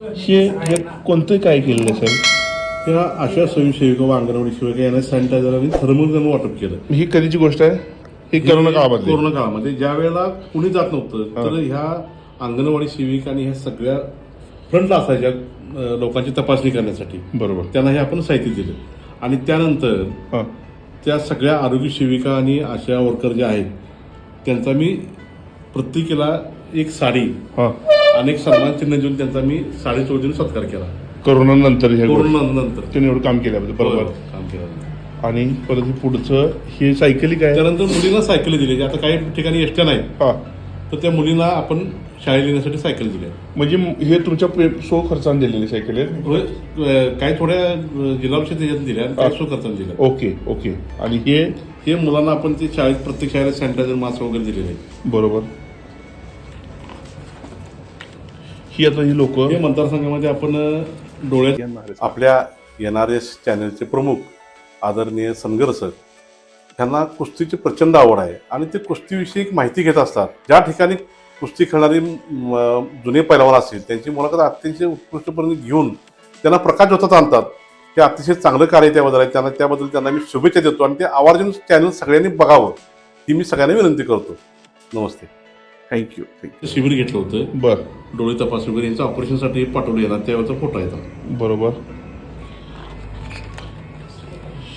हे हे कोणतं काय केलेलं आहे साहेब? त्या अशा स्वयंसेविका व अंगणवाडी सेविका यांना सॅनिटायझर आणि थर्मल वाटप केलं. ही कधीची गोष्ट आहे? ही करोना काळामध्ये कोरोना काळामध्ये ज्या वेळेला कुणी जात नव्हतं तर ह्या अंगणवाडी सेविका आणि ह्या सगळ्या फ्रंटला असायच्या अं, लोकांची तपासणी करण्यासाठी. बरोबर. त्यांना हे आपण साहित्य दिलं. आणि त्यानंतर हां. त्या सगळ्या आरोग्य सेविका आणि आशा वर्कर ज्या आहेत त्यांचा मी प्रत्येकीला एक साडी एक सन्मान चिन्ह देऊन त्यांचा मी साडी चौधरी सत्कार केला. करोना नंतर हे गोष्ट कोरोना नंतर त्याने एवढं काम केल्याबद्दल बरोबर काम केलं आणि परत पुढचं हे सायकली काय? त्यानंतर मुलींना सायकल दिली. आता काही ठिकाणी एसट्या नाहीत. हां. तर त्या मुलींना आपण शाळेत येण्यासाठी सायकल दिल्या म्हणजे हे तुमच्या सो खर्चाने दिलेली सायकल आहे? काही थोड्या जिल्हा परिषद याच्यात दिल्या काही स्वतःच दिल्या. Okay okay. आणि हे? हे मुलांना आपण ते शाळेत प्रत्येक शाळेत सॅनिटायझर मास्क वगैरे दिलेले बरोबर. ही आता ही लोक हे मतदारसंघामध्ये आपण डोळ्यात आपल्या एन आर एस चॅनलचे प्रमुख आदरणीय सनगर सर त्यांना कुस्तीची प्रचंड आवड आहे आणि ते कुस्तीविषयी एक माहिती घेत असतात. ज्या ठिकाणी कुस्ती खेळणारी जुने पैलवान असतील त्यांची मुलाखत अतिशय उत्कृष्टपणे घेऊन त्यांना प्रकाश होतात आणतात. ते अतिशय चांगलं कार्य त्याबद्दल आहे. त्यांना त्याबद्दल त्यांना मी शुभेच्छा देतो आणि ते आवर्जून चॅनल सगळ्यांनी बघावं ही मी सगळ्यांना विनंती करतो. नमस्ते. थँक्यू थँक्यू शिबिर घेतलं होतं. बर. डोळे तपास वगैरे यांचं ऑपरेशनसाठी पाठवलं येणार त्यावेळेचा फोटो आहे बरोबर.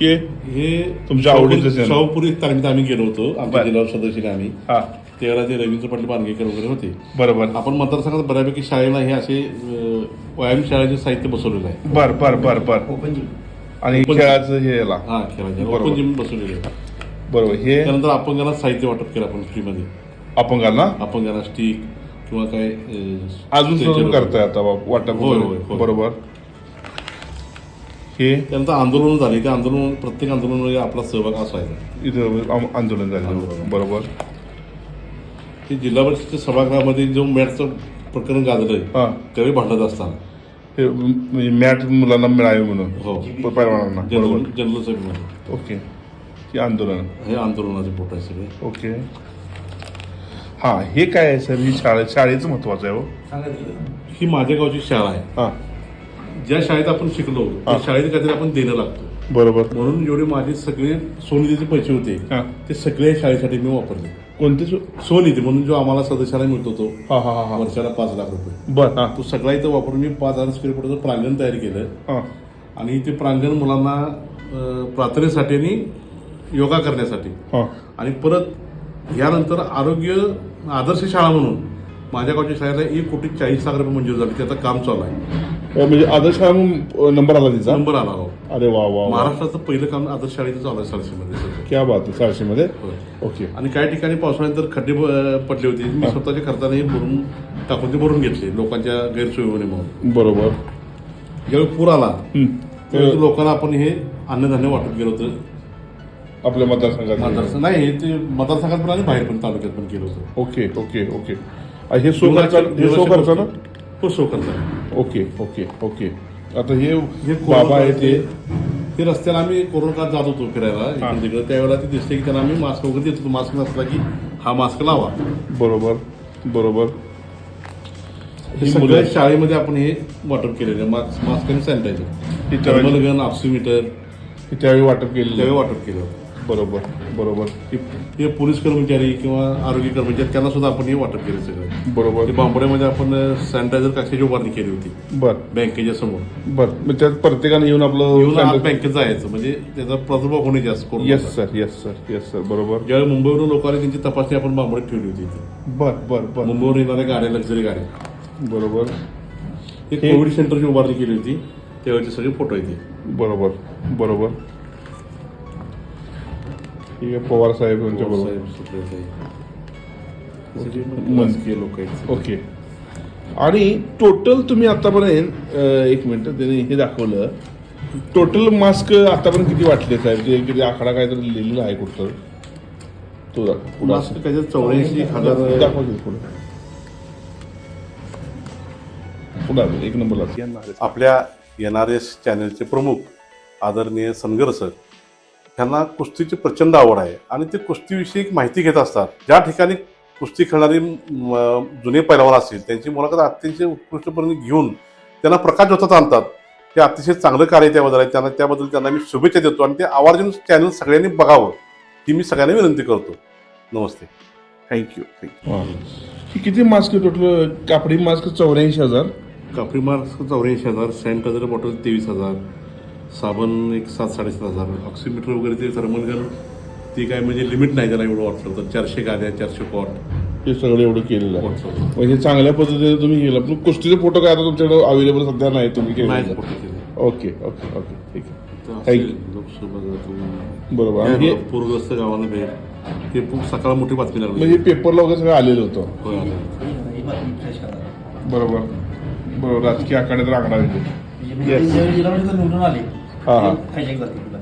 हे हे तुमच्या आवडीचं. शाहूपुरी तालमीत आम्ही गेलो होतो. आमच्या बर. जिल्हा सदस्य आम्ही. हा. त्यावेळेला ते रवींद्र पाटील बांधगेकर वगैरे होते. बरोबर. आपण मतदारसंघात बऱ्यापैकी शाळेला हे असे अं, व्यायाम शाळेचे साहित्य बसवलेलं आहे. बर बर बर बर. आणि Open खेळाचं हे याला. हा बरोबर. ओपन जिम बसवलेले आहे. बरोबर. हे त्यानंतर अपंगांना साहित्य वाटप केलं आपण फ्रीमध्ये. अपंगांना अपंगांना स्टिक किंवा काय अजून सुरू. करताय आता वाटप होय. होय. बरोबर. हे? त्यानंतर आंदोलन झाले. त्या आंदोलन प्रत्येक आंदोलनामध्ये आपला सहभाग असायचा इथं आम- आंदोलन झालं बरोबर. ते जिल्हा परिषदच्या सभागृहामध्ये जो मॅटचं प्रकरण गाजलंय हा. त्यावेळी भांडत असताना. हे म्हणजे मॅट मुलांना मिळावे म्हणून. हो. प- पैलवानांना जनरल जनरल सभेमध्ये ओके. हे आंदोलन. हे आंदोलनाचे फोटो आहे सगळे. ओके. हा हे काय आहे सर? ही शाळे शाळेचं महत्वाचं आहे हो. ही माझ्या गावची शाळा आहे. हा. ज्या शाळेत आपण शिकलो त्या. शाळेत काहीतरी आपण देणं लागतो. बरोबर. म्हणून जेवढे माझे सगळे सोनिधीचे पैसे होते हा. ते सगळे शाळेसाठी मी वापरले. कोणते सु- सोनिधी म्हणून जो आम्हाला सदस्याला मिळतो तो हा हा हा हा. वर्षाला पाच लाख रुपये. बर हा. तो सगळा इथं वापरून मी पाच हजार स्क्वेअर फुटाचं प्रांगण तयार केलं. हा. आणि ते प्रांगण मुलांना अं, प्रार्थनेसाठी आणि योगा करण्यासाठी. हा. आणि परत यानंतर आरोग्य आदर्श शाळा म्हणून माझ्या गावच्या शाळेला एक कोटी चाळीस लाख रुपये मंजूर झाले. त्याचं काम चालू आहे. म्हणजे आदर्श शाळा म्हणून, नंबर आला तिचा? नंबर आला हो. अरे वा वा वा. महाराष्ट्राचं पहिलं काम आदर्श शाळेचं चालू आहे सारशीमध्ये क्या बात आहे चारशे मध्ये ओके. आणि काही ठिकाणी पावसाळ्यानंतर खड्डे पडले होते. मी स्वतःच्या खर्चाने हे भरून टाकून ते भरून घेतले लोकांच्या गैरसोयी होणे म्हणून. बरोबर. ज्यावेळी पूर आला. त्यावेळी लोकांना आपण हे अन्नधान्य वाटप केलं होतं. आपल्या मतदारसंघात मतदारसंघ नाही हे ते मतदारसंघात पण आणि बाहेर पण तालुक्यात पण केलं होतं. Okay okay okay. हे सो खर्चा हे सो खर्चा ना हो सो खर्च ओके ओके ओके. आता हे हे बाबा आहे ते. ते रस्त्याला आम्ही कोरोना काळात जात होतो फिरायला. इकडे तिकडे. त्यावेळेला ते दिसते की त्यांना आम्ही मास्क वगैरे देत होतो. मास्क नसला की हा मास्क लावा. बरोबर बरोबर. हे ही सगळ्या शाळेमध्ये आपण हे वाटप केलेलं आहे. मास्क मास्क आणि सॅनिटायझर. हे त्यावेळी थर्मल गन ऑक्सिमीटर. हे त्यावेळी वाटप केलेलं त्यावेळी. वाटप केलं होतं. बरोबर बरोबर. हे पोलीस कर्मचारी किंवा आरोग्य कर्मचारी त्यांना सुद्धा आपण हे वाटप केलं सगळं. बरोबर. बांबड्यामध्ये आपण सॅनिटायझर कक्षाची उभारणी केली होती. बर. बँकेच्या समोर. बर. मग त्यात प्रत्येकाने येऊन येऊन आपलं बँकेत जायचं. म्हणजे त्याचा प्रादुर्भाव होणे जास्त कोरोनाचा. Yes sir yes sir yes sir बरोबर. ज्यावेळी मुंबईवरून लोक आले त्यांची तपासणी आपण बांबडीत ठेवली होती बर बर बर. मुंबईवरून येणाऱ्या गाड्या लक्झरी गाड्या. बरोबर. एक हे- कोविड सेंटरची उभारणी केली होती. त्यावेळेचे सगळे फोटो आहेत ते. बरोबर बरोबर. ठीक आहे पवार साहेब यांच्या बरोबर. हे राजकीय लोक आहेत ओके आणि टोटल तुम्ही आतापर्यंत एक मिनिट त्याने हे दाखवलं. टोटल मास्क आतापर्यंत किती वाटले साहेब? ते किती आकडा काहीतरी लिहिलेला आहे कुठं? तो दाखव. मास्क त्याच्यात चौऱ्याऐंशी हजार दाखव पुढं. पुढं एक नंबरला आपल्या एन आर एस चॅनलचे प्रमुख आदरणीय सनगर सर त्यांना कुस्तीची प्रचंड आवड आहे. आणि ते कुस्तीविषयी एक माहिती घेत असतात. ज्या ठिकाणी कुस्ती खेळणारी जुने पैलवान असतील त्यांची मुलाखत अतिशय उत्कृष्टपणे घेऊन त्यांना प्रकाश होतात आणतात. ते अतिशय चांगलं कार्य त्याबद्दल आहे. त्यांना त्याबद्दल त्यांना मी शुभेच्छा देतो आणि ते आवर्जून चॅनल सगळ्यांनी बघावं ही मी सगळ्यांना विनंती करतो. नमस्ते. थँक्यू थँक्यू किती मास्क टोटल कापडी मास्क चौऱ्याऐंशी हजार. कापडी मार्क्स चौऱ्याऐंशी हजार सॅनिटायझर बॉटल तेवीस हजार. साबण एक सात साडेसात हजार. ऑक्सिमीटर वगैरे ते थर्मल ती काय म्हणजे लिमिट नाही त्याला एवढं वाटलं तर चारशे गाद्या चारशे कॉट हे सगळं एवढं केलेलं आहे. म्हणजे चांगल्या पद्धतीने तुम्ही केलं. पण कुस्तीचे फोटो काय आता तुमच्याकडे अवेलेबल सध्या नाही तुम्ही नाही केले. Okay okay okay. ठीक आहे. बरोबर. आणि हे पूरग्रस्त गावाला भेट. हे खूप सकाळ मोठी बातमी लागली. म्हणजे पेपरला वगैरे सगळं आलेलं होतं. बरोबर. बरोबर. राजकीय आखाड्यात. निवडून आले. हा, हा. हायजॅक झाले.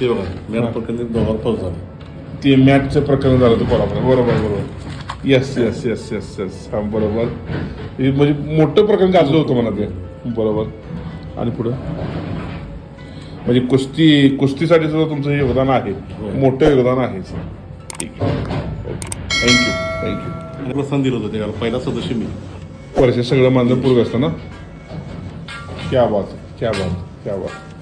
ते बघा मॅन प्रकरणी दोघांवर फौज झाली. ते मॅचचं प्रकरण झालं होतं कोल्हापूर बरोबर बरोबर. Yes yes yes yes yes हा बरोबर. हे म्हणजे मोठं प्रकरण गाजलं होतं म्हणा ते. बरोबर. आणि पुढं? म्हणजे कुस्ती कुस्तीसाठी सुद्धा तुमचं हे योगदान आहे. मोठं योगदान आहे. ठीक आहे. ओके थँक्यू थँक्यू आणि दिलं होतं त्याला पहिला सदस्य मी. वर्ष सगळं माझं पूर्व असतं ना क्या बात है, क्या बात क्या बात.